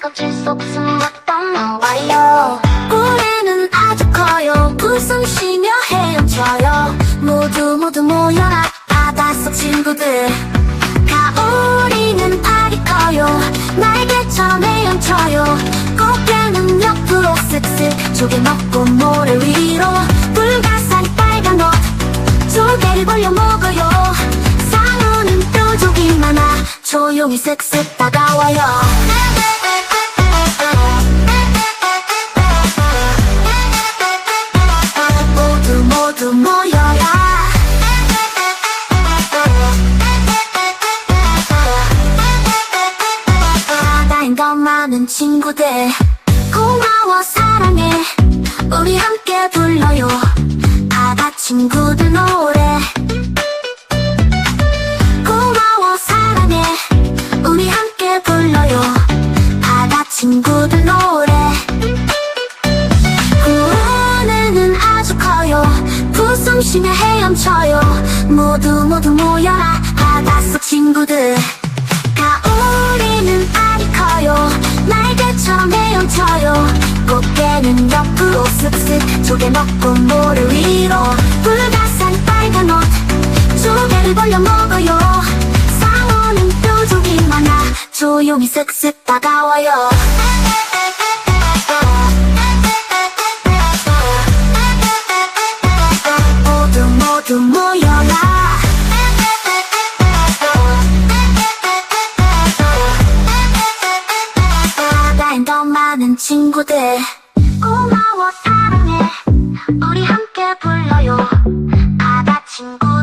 꽃이 쏙 숨었던 나와요. 올해는 아주 커요. 웃음 쉬며 헤엄쳐요. 모두 모두 모여라. 바닷속 친구들. 가오리는 알이 커요. 날개처럼 헤엄쳐요. 꽃게는 옆으로 쓱쓱 조개 먹고 모래 위로 불가사리 빨간 옷 조개를 벌려 먹어요. 상어는 뾰족이 많아 조용히 쓱쓱 다가와요. 모두 모두 모여라. 바다엔 더 많은 친구들. 고마워 사랑해. 우리 함께 불러 쉬며 헤엄쳐요. 모두 모두 모여라. 바닷속 친구들. 가오리는 알이 커요. 날개처럼 헤엄쳐요. 꽃게는 옆으로 쓱쓱 조개 먹고 모래 위로. 불가사리 빨간 옷 조개를 벌려 먹어요. 상어는 뾰족이 많아 조용히 쓱쓱 다가와요 친구들. 고마워 사랑해. 우리 함께 불러요. 바다 친구.